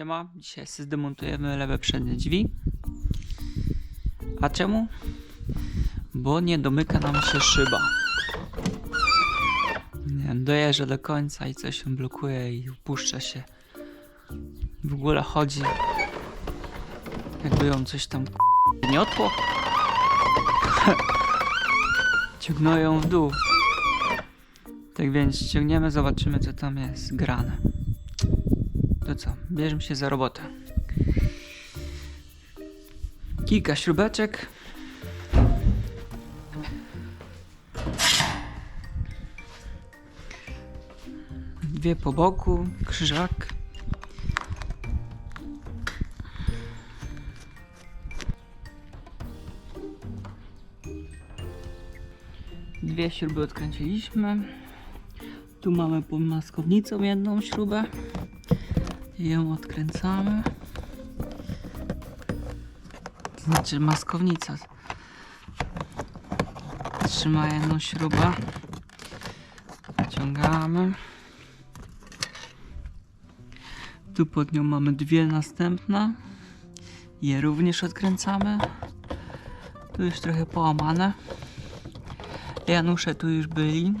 Siema, dzisiaj zdemontujemy lewe przednie drzwi. A czemu? Bo nie domyka nam się szyba. Nie wiem, do końca i coś się blokuje i upuszcza się. W ogóle chodzi jakby ją coś tam gniotło. Ciągnął ją w dół. Tak więc ściągniemy, zobaczymy co tam jest grane. To co, bierzemy się za robotę. Kilka śrubeczek. Dwie po boku, krzyżak. Dwie śruby odkręciliśmy. Tu mamy pod maskownicą jedną śrubę. Ją odkręcamy. Znaczy maskownica trzyma jedną śrubę. Wyciągamy. Tu pod nią mamy dwie następne. Je również odkręcamy. Tu już trochę połamane. Janusze tu już byli.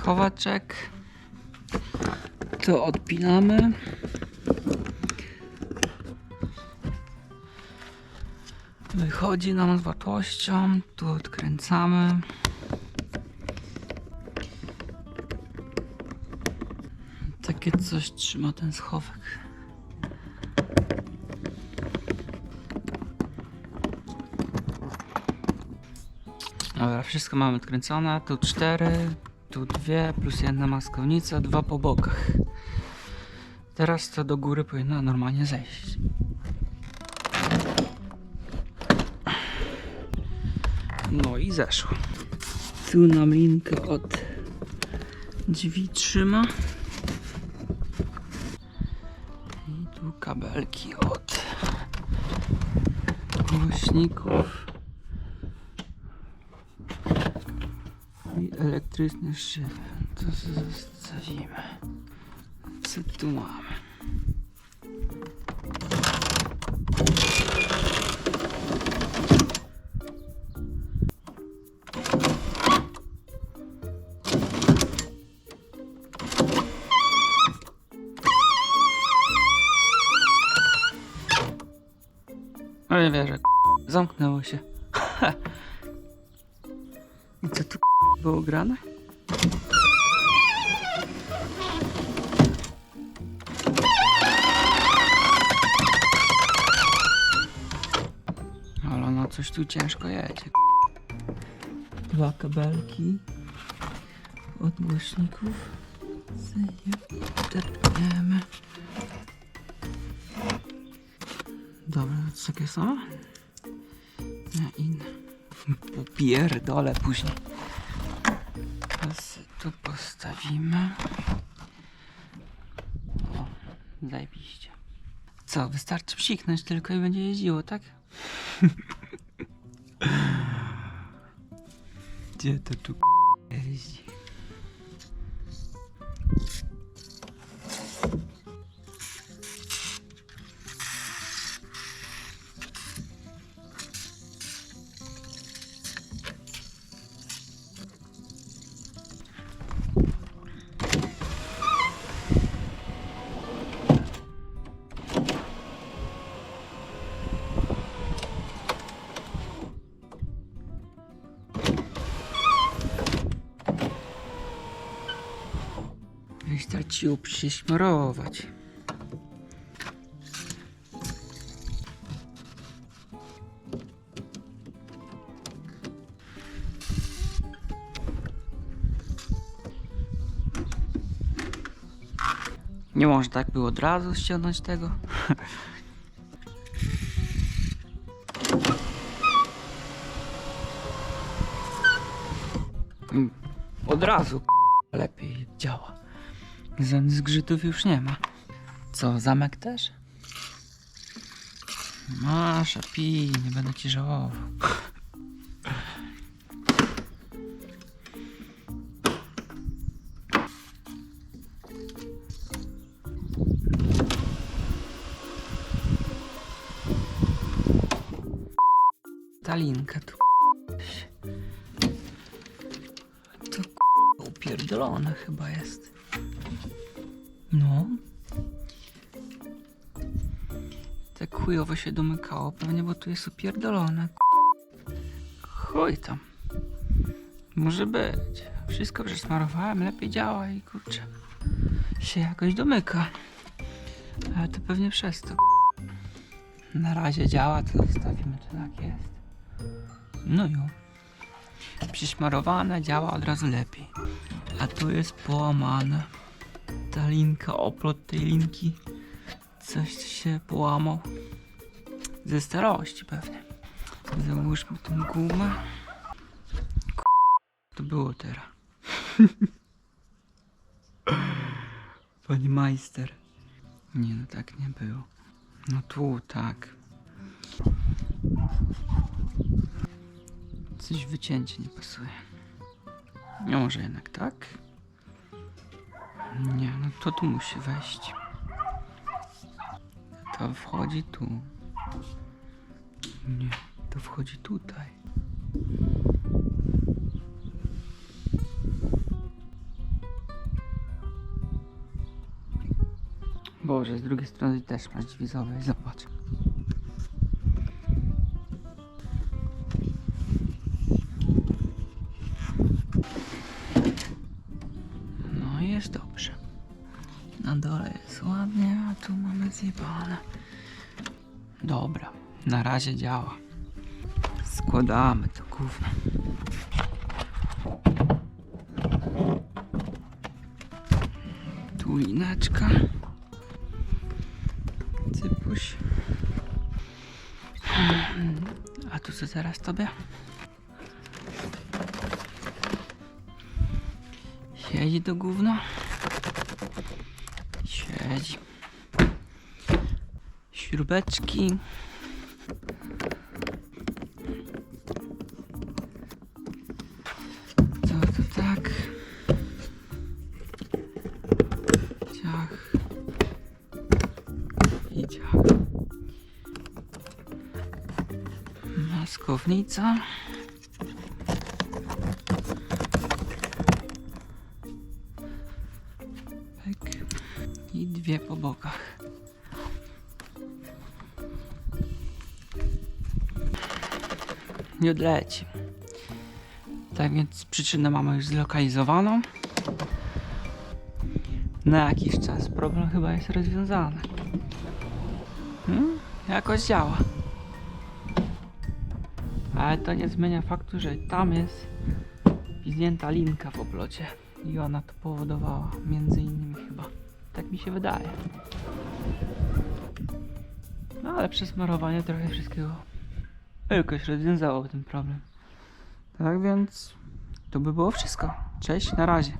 Schowaczek. To odpinamy. Wychodzi nam z łatwością. Tu odkręcamy. Takie coś trzyma ten schowek. Dobra, wszystko mamy odkręcone. Tu cztery, tu dwie, plus jedna maskownica, dwa po bokach. Teraz to do góry powinno normalnie zejść. No i zeszło. Tu nam linkę od drzwi trzyma. I tu kabelki od głośników. I elektryczny szyb. To zostawimy. Co tu mamy? Nie wierzę, zamknęło się. Było grane? Ale no coś tu ciężko jedzie. Dwa kabelki od głośników. Zepniemy. Dobra, to takie są? Nie, inne. Popierdolę później. Tu postawimy. O, zajebiście. Co, wystarczy psiknąć tylko i będzie jeździło, tak? Gdzie to tu k***a jeździ? Wystarczy ją przyśmarować. Nie można tak było od razu ściągnąć tego. Od razu lepiej działa. Żadnych zgrzytów już nie ma. Co, zamek też? Masz, a nie będę ci żałował. Talinka tu To upierdolona chyba jest. No. Tak chujowo się domykało, pewnie bo tu jest upierdolone. Chuj tam. Może być. Wszystko przesmarowałem, lepiej działa i kurczę. Się jakoś domyka. Ale to pewnie przez to. Na razie działa, to zostawimy to tak jest. No jo. Przyszmarowane, działa od razu lepiej. A tu jest połamane. Ta linka, oplot tej linki. Coś się połamał. Ze starości pewnie. Załóżmy tą gumę. K- To było teraz. Pani majster. Nie no tak nie było. No tu tak. Coś wycięcie nie pasuje. Nie może jednak tak? Nie, no to tu musi wejść. To wchodzi tu. Nie, to wchodzi tutaj. Boże, z drugiej strony też masz drzwi zobacz, zjebane. Dobra, na razie działa. Składamy to gówno. Tu lineczka. Cypuś. A tu co teraz tobie? Siedzi to gówno? Siedzi. Śrubeczki. Co to tak? Ciach. I ciach. Maskownica. Pyk. I dwie po bokach. Nie odleci. Tak więc przyczynę mamy już zlokalizowaną. Na jakiś czas problem chyba jest rozwiązany. Hmm? Jakoś działa. Ale to nie zmienia faktu, że tam jest piznięta linka w oblocie. I ona to powodowała, między innymi chyba. Tak mi się wydaje. No ale przesmarowanie trochę wszystkiego jakoś rozwiązało ten problem. Tak więc to by było wszystko. Cześć, na razie.